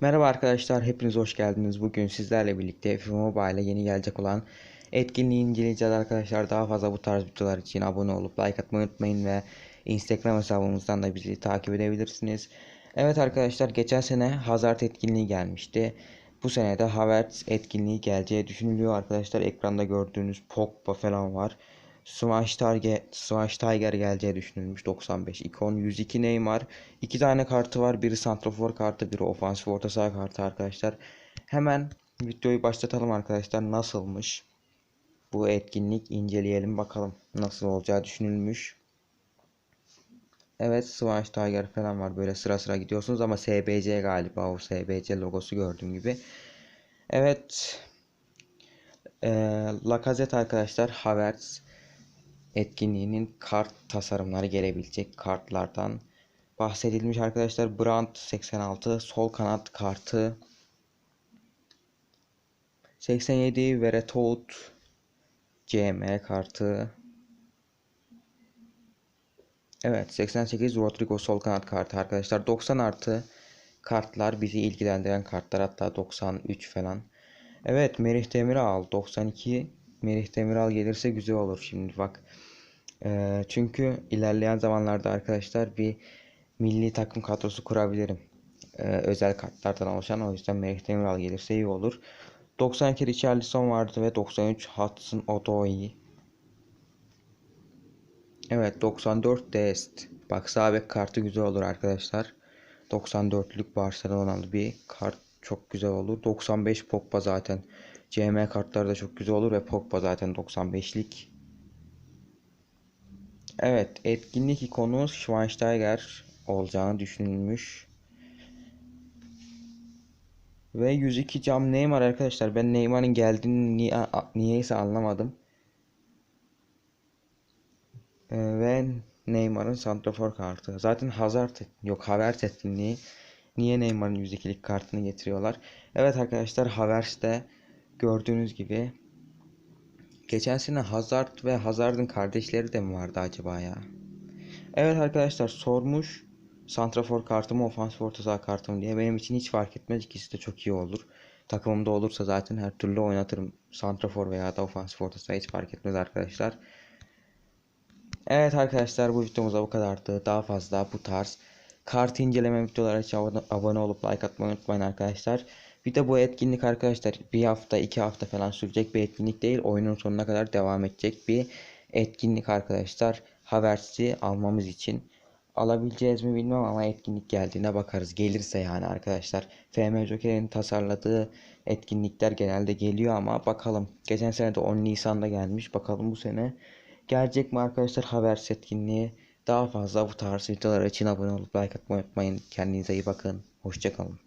Merhaba arkadaşlar, hepiniz hoş geldiniz. Bugün sizlerle birlikte FIFA Mobile yeni gelecek olan etkinliği inceleyeceğiz arkadaşlar. Daha fazla bu tarz videolar için abone olup like atmayı unutmayın ve Instagram hesabımızdan da bizi takip edebilirsiniz. Evet arkadaşlar, geçen sene Hazard etkinliği gelmişti. Bu sene de Havertz etkinliği geleceği düşünülüyor arkadaşlar. Ekranda gördüğünüz Pogba falan var. Schweinsteiger, Schweinsteiger geleceği düşünülmüş 95 ikon 102 Neymar. İki tane kartı var. Biri santrafor kartı biri ofansif orta saha kartı arkadaşlar. Hemen videoyu başlatalım arkadaşlar. Nasılmış bu etkinlik? İnceleyelim bakalım nasıl olacağı düşünülmüş. Evet Schweinsteiger falan var. Böyle sıra sıra gidiyorsunuz ama SBC galiba. O SBC logosu gördüğüm gibi. Evet. Ee, Lacazette arkadaşlar Havertz etkinliğinin kart tasarımları gelebilecek kartlardan bahsedilmiş arkadaşlar. Brandt 86 sol kanat kartı 87 Veretout CM kartı. Evet 88 Rodrigo sol kanat kartı arkadaşlar. 90 artı kartlar bizi ilgilendiren kartlar hatta 93 falan. Evet Merih Demiral 92 Merih Demiral gelirse güzel olur şimdi bak e, çünkü ilerleyen zamanlarda arkadaşlar bir milli takım kadrosu kurabilirim e, özel kartlardan oluşan o yüzden Merih Demiral gelirse iyi olur 92 Richarlison vardı ve 93 Hudson Odoi Evet 94 Dest. Bak sağ bek kartı güzel olur arkadaşlar. 94'lük Barcelona'lı bir kart çok güzel olur. 95 Pogba zaten. CM kartları da çok güzel olur ve Pogba zaten 95'lik. Evet etkinlik ikonu Schweinsteiger olacağını düşünülmüş. Ve 102 cam Neymar arkadaşlar. Ben Neymar'ın geldiğini niye, niyeyse anlamadım. Ee, ve Neymar'ın santrafor kartı. Zaten Hazard yok Havertz etkinliği. Niye Neymar'ın 102'lik kartını getiriyorlar? Evet arkadaşlar Havertz'te gördüğünüz gibi geçen sene Hazard ve Hazard'ın kardeşleri de mi vardı acaba ya? Evet arkadaşlar sormuş santrafor kartı mı ofansif orta saha kartı diye benim için hiç fark etmez ikisi de çok iyi olur. Takımımda olursa zaten her türlü oynatırım. Santrafor veya da ofansif orta saha hiç fark etmez arkadaşlar. Evet arkadaşlar bu videomuzda bu kadardı. Daha fazla bu tarz kart inceleme videoları için abone olup like atmayı unutmayın arkadaşlar. Bir de bu etkinlik arkadaşlar bir hafta iki hafta falan sürecek bir etkinlik değil. Oyunun sonuna kadar devam edecek bir etkinlik arkadaşlar. Havertz'i almamız için. Alabileceğiz mi bilmem ama etkinlik geldiğine bakarız. Gelirse yani arkadaşlar. FM Joker'in tasarladığı etkinlikler genelde geliyor ama bakalım. Geçen sene de 10 Nisan'da gelmiş. Bakalım bu sene gelecek mi arkadaşlar haber etkinliği. Daha fazla bu tarz videolar için abone olup like atmayı unutmayın. Kendinize iyi bakın. Hoşçakalın.